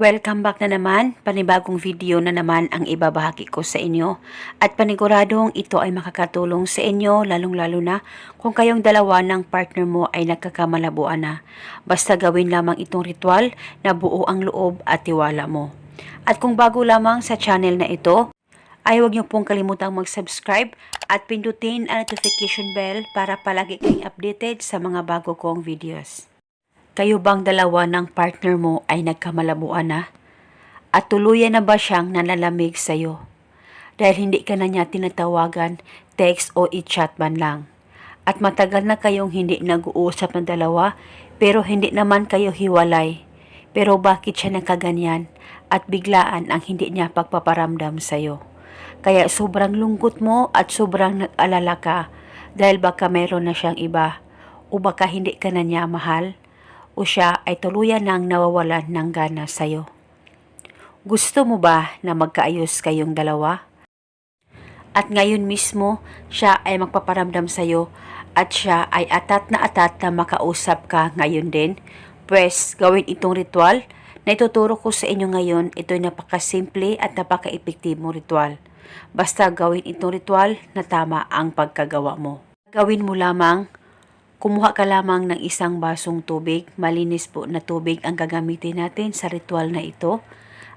Welcome back na naman, panibagong video na naman ang ibabahagi ko sa inyo at paniguradong ito ay makakatulong sa inyo lalong-lalo na kung kayong dalawa ng partner mo ay nagkakamalabuan na. Basta gawin lamang itong ritual na buo ang loob at tiwala mo. At kung bago lamang sa channel na ito, ay huwag niyo pong kalimutang mag-subscribe at pindutin ang notification bell para palagi kayong updated sa mga bago kong videos. Kayo bang dalawa ng partner mo ay nagkamalabuan na? At tuluyan na ba siyang nalalamig sa'yo? Dahil hindi ka na niya tinatawagan, text o i-chat man lang. At matagal na kayong hindi nag-uusap ng dalawa, pero hindi naman kayo hiwalay. Pero bakit siya nakaganyan at biglaan ang hindi niya pagpaparamdam sa'yo? Kaya sobrang lungkot mo at sobrang nag-alala ka dahil baka meron na siyang iba o baka hindi ka na niya mahal o siya ay tuluyan nang nawawalan ng gana sa'yo. Gusto mo ba na magkaayos kayong dalawa? At ngayon mismo, siya ay magpaparamdam sa'yo at siya ay atat na atat na makausap ka ngayon din. Pwes, gawin itong ritual na ituturo ko sa inyo ngayon. Ito'y napakasimple at napaka-epektibong ritual. Basta gawin itong ritual na tama ang pagkagawa mo. Gawin mo lamang Kumuha ka lamang ng isang basong tubig, malinis po na tubig ang gagamitin natin sa ritual na ito.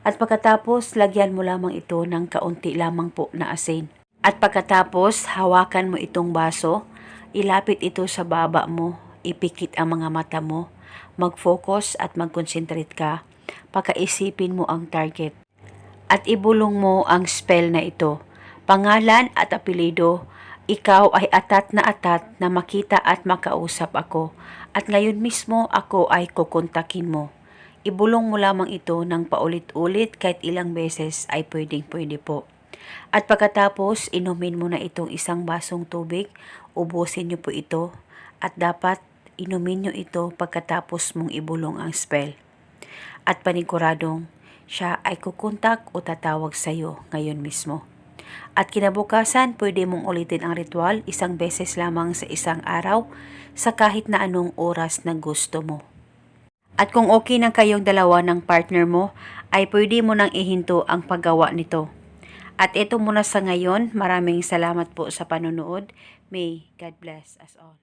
At pagkatapos, lagyan mo lamang ito ng kaunti lamang po na asin. At pagkatapos, hawakan mo itong baso, ilapit ito sa baba mo, ipikit ang mga mata mo, mag-focus at mag-concentrate ka, pakaisipin mo ang target. At ibulong mo ang spell na ito, pangalan at apelido, ikaw ay atat na atat na makita at makausap ako at ngayon mismo ako ay kukontakin mo. Ibulong mo lamang ito ng paulit-ulit kahit ilang beses ay pwedeng pwede po. At pagkatapos, inumin mo na itong isang basong tubig, ubusin niyo po ito at dapat inumin niyo ito pagkatapos mong ibulong ang spell. At paniguradong, siya ay kukontak o tatawag sa iyo ngayon mismo. At kinabukasan, pwede mong ulitin ang ritual isang beses lamang sa isang araw sa kahit na anong oras na gusto mo. At kung okay na kayong dalawa ng partner mo, ay pwede mo nang ihinto ang paggawa nito. At ito muna sa ngayon, maraming salamat po sa panonood. May God bless us all.